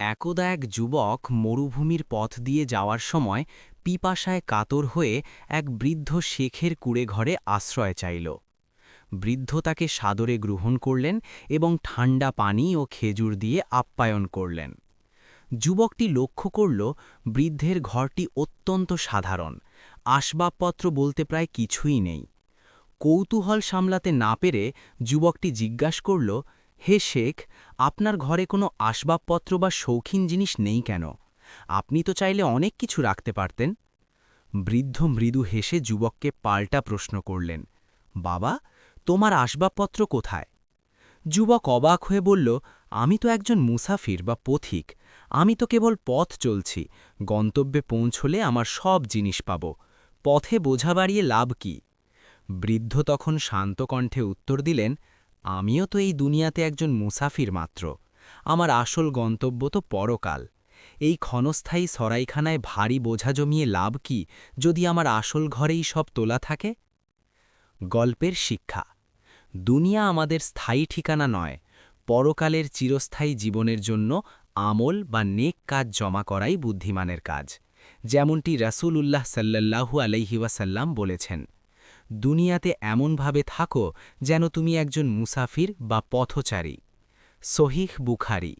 একদা এক যুবক মরুভূমির পথ দিয়ে যাওয়ার সময় পিপাসায় কাতর হয়ে এক বৃদ্ধ শেখের কুড়ে ঘরে আশ্রয় চাইল। বৃদ্ধ তাকে সাদরে গ্রহণ করলেন এবং ঠান্ডা পানি ও খেজুর দিয়ে আপ্যায়ন করলেন। যুবকটি লক্ষ্য করল, বৃদ্ধের ঘরটি অত্যন্ত সাধারণ, আসবাবপত্র বলতে প্রায় কিছুই নেই। কৌতূহল সামলাতে না পেরে যুবকটি জিজ্ঞাসা করল হে শেখ, আপনার ঘরে কোনো আসবাবপত্র বা শৌখিন জিনিস নেই কেন? আপনি তো চাইলে অনেক কিছু রাখতে পারতেন। বৃদ্ধ মৃদু হেসে যুবককে পাল্টা প্রশ্ন করলেন, বাবা, তোমার আসবাবপত্র কোথায়? যুবক অবাক হয়ে বলল, আমি তো একজন মুসাফির বা পথিক। আমি তো কেবল পথ চলছি। গন্তব্যে পৌঁছলে আমার সব জিনিস পাব। পথে বোঝা বাড়িয়ে লাভ কি? বৃদ্ধ তখন শান্ত কণ্ঠে উত্তর দিলেন আমিও তো এই দুনিয়াতে একজন মুসাফির মাত্র। আমার আসল গন্তব্য তো পরকাল। এই ক্ষণস্থায়ী সরাইখানায় ভারী বোঝা জমিয়ে লাভ কি যদি আমার আসল ঘরেই সব তোলা থাকে? গল্পের শিক্ষা। দুনিয়া আমাদের স্থায়ী ঠিকানা নয়, পরকালের চিরস্থায়ী জীবনের জন্য আমল বা নেক কাজ জমা করাই বুদ্ধিমানের কাজ, যেমনটি রাসূল উল্লাহ সাল্লাল্লাহু আলাইহিওয়াসাল্লাম বলেছেন। দুনিয়াতে এমনভাবে থাকো যেন তুমি একজন মুসাফির বা পথচারী। সহিহ বুখারি।